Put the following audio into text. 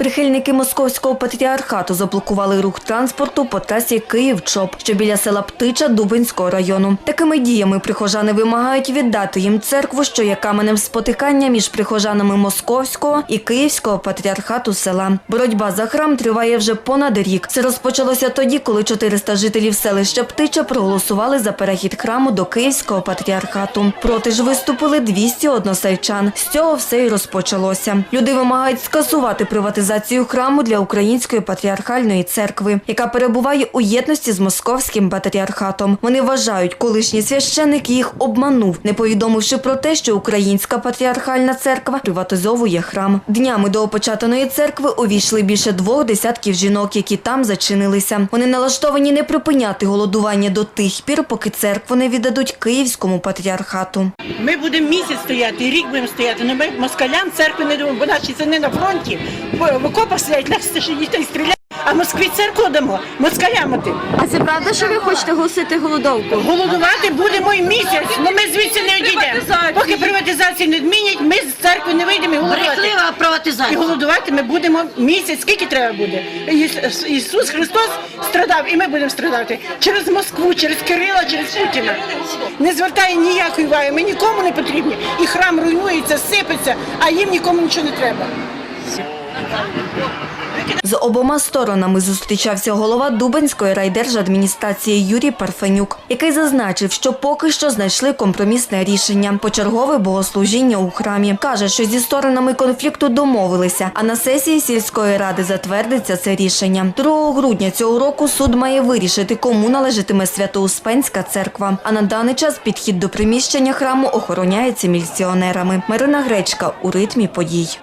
Прихильники московського патріархату заблокували рух транспорту по трасі Київ-Чоп, що біля села Птича Дубинського району. Такими діями прихожани вимагають віддати їм церкву, що є каменем спотикання між прихожанами московського і київського патріархату села. Боротьба за храм триває вже понад рік. Це розпочалося тоді, коли 400 жителів селища Птича проголосували за перехід храму до київського патріархату. Проти ж виступили 200 односельчан. З цього все й розпочалося. Люди вимагають скасувати приватизацію храму для Української патріархальної церкви, яка перебуває у єдності з московським патріархатом. Вони вважають, колишній священик їх обманув, не повідомивши про те, що Українська патріархальна церква приватизовує храм. Днями до опечатаної церкви увійшли більше двох десятків жінок, які там зачинилися. Вони налаштовані не припиняти голодування до тих пір, поки церкву не віддадуть київському патріархату. Ми будемо місяць стояти, рік будемо стояти. Ну ми москалям церкви не дамо, бо наші сини на фронті в окопах сидять, нас дітей стріляють. А Москві церкву дамо, москалям отим. А це правда, що ви хочете оголосити голодовку? Голодувати будемо і місяць, ну ми звідси не одійдемо. Поки приватизації не змінять, ми з церкви не вийдемо і голодувати. Брехлива І приватизація. голодувати ми будемо місяць, скільки треба буде. Іс- Ісус Христос страдав, і ми будемо страдати через Москву, через Кирила, через Путіна. Не звертає ніякої уваги, ми нікому не потрібні. І храм руйнується, сипеться, а їм нікому нічого не треба. З обома сторонами зустрічався голова Дубенської райдержадміністрації Юрій Парфенюк, який зазначив, що поки що знайшли компромісне рішення почергове богослужіння у храмі. Каже, що зі сторонами конфлікту домовилися, а на сесії сільської ради затвердиться це рішення. 2 грудня цього року суд має вирішити, кому належатиме Свято-Успенська церква. А на даний час підхід до приміщення храму охороняється міліціонерами. Марина Гречка у ритмі подій.